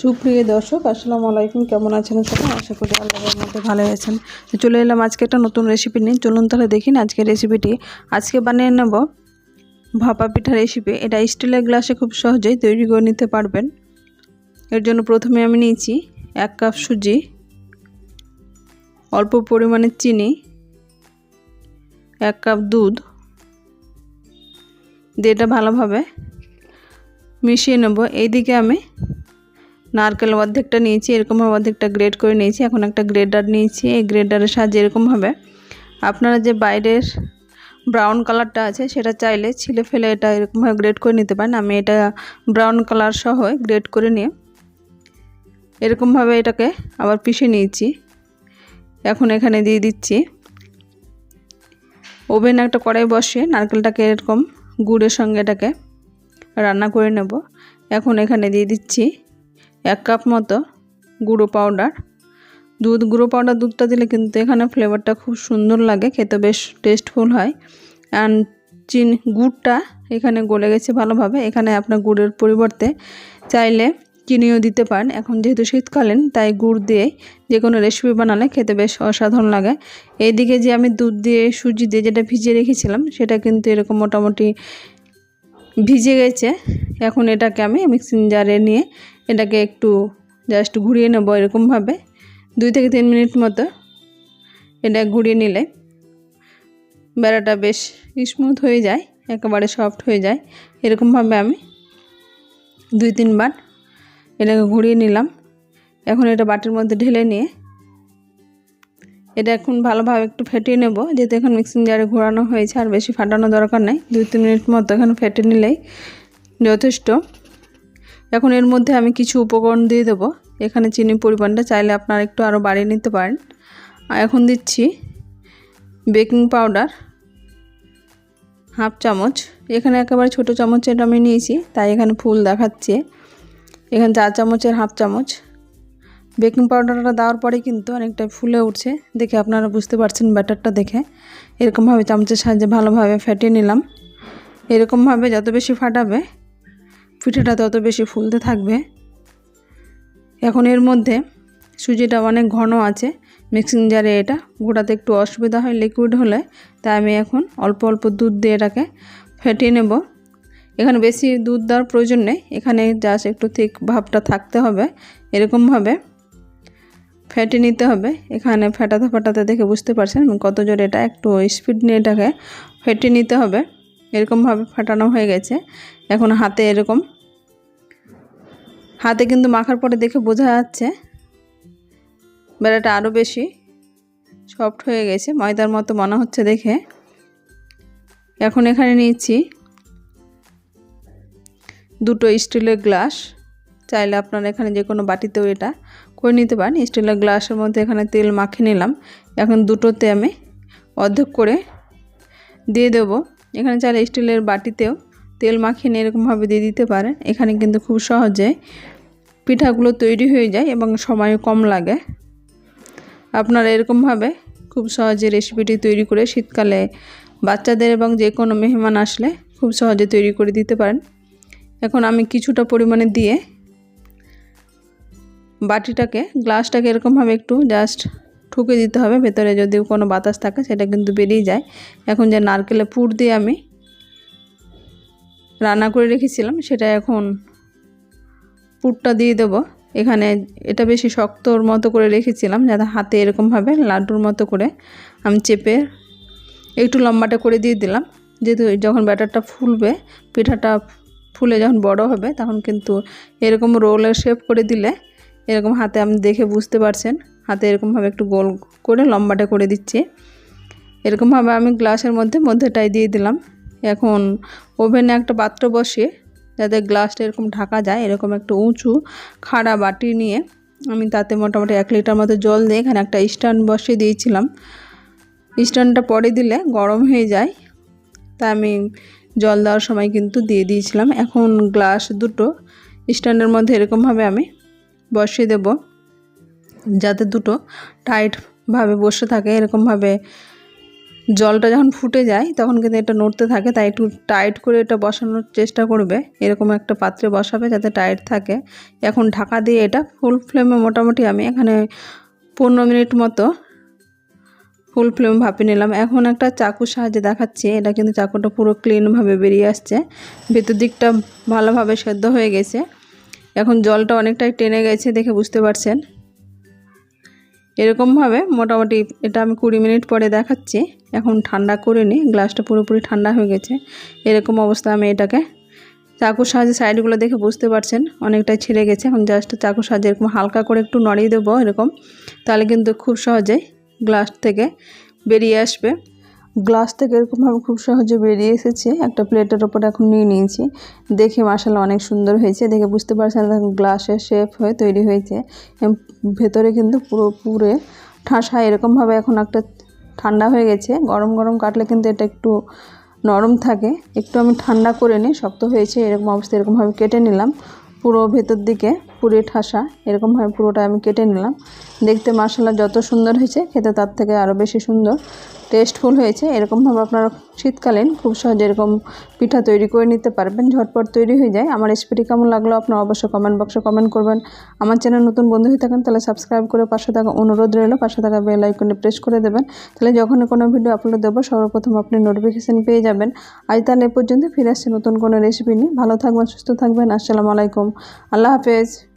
সুপ্রিয় দর্শক, আসসালামু আলাইকুম। কেমন আছেন সবাই? আশা করি আল্লাহর মধ্যে ভালো আছেন। চলে এলাম আজকে একটা নতুন রেসিপি নিয়ে। চলুন তাহলে দেখি না আজকের রেসিপিটি আজকে বানিয়ে নেব ভাপা পিঠা রেসিপি এটা স্টিলের গ্লাসে খুব সহজেই তৈরি করে নিতে পারবেন। এর জন্য প্রথমে আমি নিয়েছি এক কাপ সুজি, অল্প পরিমাণে চিনি, এক কাপ দুধ। দিয়ে এটা ভালোভাবে মিশিয়ে নেব। এইদিকে আমি নারকেল অর্ধেকটা নিয়েছি, এরকমভাবে অর্ধেকটা গ্রেড করে নিয়েছি, এখন একটা গ্রেডার নিয়েছি, এই গ্রেডারের সাহায্যে এরকমভাবে আপনারা যে বাইরের ব্রাউন কালারটা আছে, সেটা চাইলে ছিলে ফেলে এটা এরকমভাবে গ্রেড করে নিতে পারেন। আমি এটা ব্রাউন কালার সহ গ্রেড করে নিয়ে এরকমভাবে এটাকে আবার পিষে নিয়েছি। এখন এখানে দিয়ে দিচ্ছি। ওভেন একটা কড়াই বসিয়ে নারকেলটাকে এরকম গুড়ের সঙ্গে এটাকে রান্না করে নেব। এখন এখানে দিয়ে দিচ্ছি এক কাপ মতো গুঁড়ো পাউডার দুধ, গুঁড়ো পাউডার দুধটা দিলে কিন্তু এখানে ফ্লেভারটা খুব সুন্দর লাগে, খেতে বেশ টেস্টফুল হয়। অ্যান্ড চিনি গুড়টা এখানে গলে গেছে ভালোভাবে। এখানে আপনার গুড়ের পরিবর্তে চাইলে চিনিও দিতে পারেন। এখন যেহেতু শীতকালীন, তাই গুড় দিয়ে যে কোনো রেসিপি বানালে খেতে বেশ অসাধারণ লাগে। এইদিকে যে আমি দুধ দিয়ে, সুজি দিয়ে যেটা ভিজিয়ে রেখেছিলাম, সেটা কিন্তু এরকম মোটামুটি ভিজে গেছে। এখন এটাকে আমি মিক্সিং জারে নিয়ে এটাকে একটু জাস্ট ঘুরিয়ে নেব এরকমভাবে। দুই থেকে তিন মিনিট মতো এটা ঘুরিয়ে নিলে বেড়াটা বেশ স্মুথ হয়ে যায়, একেবারে সফট হয়ে যায়। এরকমভাবে আমি দুই তিনবার এটাকে ঘুরিয়ে নিলাম। এখন এটা বাটির মধ্যে ঢেলে নিয়ে এটা এখন ভালোভাবে একটু ফেটিয়ে নেব, যেহেতু এখন মিক্সিং জারে ঘোরানো হয়েছে আর বেশি ফাটানো দরকার নেই। দুই তিন মিনিট মতো এখন ফেটে নিলেই যথেষ্ট। এখন এর মধ্যে আমি কিছু উপকরণ দিয়ে দেবো। এখানে চিনি পরিমাণটা চাইলে আপনারা একটু আরও বাড়িয়ে নিতে পারেন। এখন দিচ্ছি বেকিং পাউডার হাফ চামচ। এখানে একেবারে ছোটো চামচের আমি নিয়েছি, তাই এখানে ফুল দেখাচ্ছে। এখানে চার চামচের হাফ চামচ। বেকিং পাউডারটা দেওয়ার পরে কিন্তু অনেকটা ফুলে উঠছে। দেখে আপনারা বুঝতে পারছেন ব্যাটারটা দেখে। এরকমভাবে চামচের সাহায্যে ভালোভাবে ফেটে নিলাম। এরকমভাবে যত বেশি ফাটাবে পিঠেটা তত বেশি ফুলতে থাকবে। এখন এর মধ্যে সুজিটা অনেক ঘন আছে মিক্সিং জারে এটা। গোটাতে একটু অসুবিধা হয় লিকুইড হলে, তাই আমি এখন অল্প অল্প দুধ দিয়ে এটাকে ফেটিয়ে নেব। এখানে বেশি দুধ দেওয়ার প্রয়োজন নেই, এখানে জাস্ট একটু ঠিক ভাবটা থাকতে হবে। এরকমভাবে ফেটে নিতে হবে। এখানে ফেটাতে ফেটাতে দেখে বুঝতে পারছেন কত জোরে এটা একটু স্পিড নিয়ে এটাকে ফেটে নিতে হবে। এরকমভাবে ফাটানো হয়ে গেছে। এখন হাতে এরকম। হাতে কিন্তু মাখার পরে দেখে বোঝা যাচ্ছে বেড়াটা আরও বেশি সফট হয়ে গেছে, ময়দার মতো মনে হচ্ছে দেখে। এখন এখানে নিয়েছি দুটো স্টিলের গ্লাস। চাইলে আপনারা এখানে যে কোনো বাটিতেও এটা করে নিতে পারেন। স্টিলের গ্লাসের মধ্যে এখানে তেল মাখিয়ে নিলাম। এখন দুটোতে আমি অর্ধেক করে দিয়ে দেবো। এখানে চাইলে স্টিলের বাটিতেও তেল মাখিয়ে নিয়ে এরকমভাবে দিয়ে দিতে পারেন। এখানে কিন্তু খুব সহজে পিঠাগুলো তৈরি হয়ে যায় এবং সময় কম লাগে। আপনারা এরকমভাবে খুব সহজে রেসিপিটি তৈরি করে শীতকালে বাচ্চাদের এবং যে কোনো মেহমান আসলে খুব সহজে তৈরি করে দিতে পারেন। এখন আমি কিছুটা পরিমাণে দিয়ে বাটিটাকে, গ্লাসটাকে এরকমভাবে একটু জাস্ট ঠুকে দিতে হবে। ভেতরে যদি কোনো বাতাস থাকে, সেটা কিন্তু বেরিয়ে যায়। এখন যে নারকেলে পুর দিয়ে আমি রান্না করে রেখেছিলাম, সেটা এখন পুরটা দিয়ে দেব। এখানে এটা বেশি শক্তর মতো করে রেখেছিলাম, যাতে হাতে এরকমভাবে লাড্ডুর মতো করে আমি চেপে একটু লম্বাটা করে দিয়ে দিলাম। যেহেতু যখন ব্যাটারটা ফুলবে, পিঠাটা ফুলে যখন বড় হবে, তখন কিন্তু এরকম রোলের শেপ করে দিলে এরকম হাতে আপনি দেখে বুঝতে পারছেন। হাতে এরকমভাবে একটু গোল করে লম্বাটা করে দিচ্ছি। এরকমভাবে আমি গ্লাসের মধ্যে মধ্যেটাই দিয়ে দিলাম। এখন ওভেনে একটা পাত্র বসিয়ে যাতে গ্লাসটা এরকম ঢাকা যায়, এরকম একটু উঁচু খাড়া বাটি নিয়ে আমি তাতে মোটামুটি এক লিটার মতো জল দিয়ে এখানে একটা স্ট্যান্ড বসিয়ে দিয়েছিলাম। স্ট্যান্ডটা পরে দিলে গরম হয়ে যায় তা আমি জল দেওয়ার সময় কিন্তু দিয়ে দিয়েছিলাম। এখন গ্লাস দুটো স্ট্যান্ডের মধ্যে এরকমভাবে আমি বসিয়ে দেব। যাতে দুটো টাইটভাবে বসে থাকে, এরকমভাবে জলটা যখন ফুটে যায়, তখন কিন্তু এটা নড়তে থাকে, তাই একটু টাইট করে এটা বসানোর চেষ্টা করবে। এরকম একটা পাত্রে বসাবে যাতে টাইট থাকে। এখন ঢাকা দিয়ে এটা ফুল ফ্লেমে মোটামুটি আমি এখানে পনেরো মিনিট মতো ফুল ফ্লেম ভাপে নিলাম। এখন একটা চাকুর সাহায্যে দেখাচ্ছি, এটা কিন্তু চাকুটা পুরো ক্লিনভাবে বেরিয়ে আসছে। ভেতর দিকটা ভালোভাবে সেদ্ধ হয়ে গেছে। এখন জলটা অনেকটাই টেনে গেছে দেখে বুঝতে পারছেন। এরকমভাবে মোটামুটি এটা আমি কুড়ি মিনিট পরে দেখাচ্ছি। এখন ঠান্ডা করে নিই গ্লাসটা পুরোপুরি ঠান্ডা হয়ে গেছে। এরকম অবস্থা আমি এটাকে চাকুর সাহায্যে সাইডগুলো দেখে বুঝতে পারছেন, অনেকটাই ছিঁড়ে গেছে। এখন জাস্ট চাকুর সাহায্যে এরকম হালকা করে একটু নড়িয়ে দেবো এরকম, তাহলে কিন্তু খুব সহজেই গ্লাস থেকে বেরিয়ে আসবে। গ্লাস থেকে এরকমভাবে খুব সহজে বেরিয়ে এসেছে। একটা প্লেটের ওপর এখন নিয়ে নিয়েছি। দেখে মাসাল্লাহ অনেক সুন্দর হয়েছে। দেখে বুঝতে পারছেন গ্লাসের শেপ হয়ে তৈরি হয়েছে। ভেতরে কিন্তু পুরো, পুরে ঠাসা এরকমভাবে এখন একটা ঠান্ডা হয়ে গেছে। গরম গরম কাটলে কিন্তু এটা একটু নরম থাকে। একটু আমি ঠান্ডা করে নিই, শক্ত হয়েছে, এরকম অবস্থা, এরকমভাবে কেটে নিলাম। পুরো ভেতর দিকে পুরে ঠাসা, এরকমভাবে পুরোটা আমি কেটে নিলাম। দেখতে মশলা যত সুন্দর হয়েছে, খেতে তার থেকে আরও বেশি সুন্দর। টেস্টফুল হয়েছে, এরকমভাবে আপনারা শীতকালীন খুব সহজে এরকম পিঠা তৈরি করে নিতে পারবেন, ঝটপট তৈরি হয়ে যায়। আমার রেসিপিটি কেমন লাগল আপনারা অবশ্যই কমেন্ট বক্সে কমেন্ট করবেন। আমার চ্যানেল নতুন বন্ধু হয়ে থাকেন, তাহলে সাবস্ক্রাইব করে পাশে থাকা অনুরোধ রইল, পাশে থাকা বেল আইকনে প্রেস করে দেবেন। তাহলে যখন কোনো ভিডিও আপলোড দেবো, সর্বপ্রথম আপনি নোটিফিকেশান পেয়ে যাবেন। আজ তাহলে এ পর্যন্ত, ফিরে আসছে নতুন কোনো রেসিপি নিয়ে। ভালো থাকবেন, সুস্থ থাকবেন, আসসালামু আলাইকুম। আল্লাহ হাফেজ।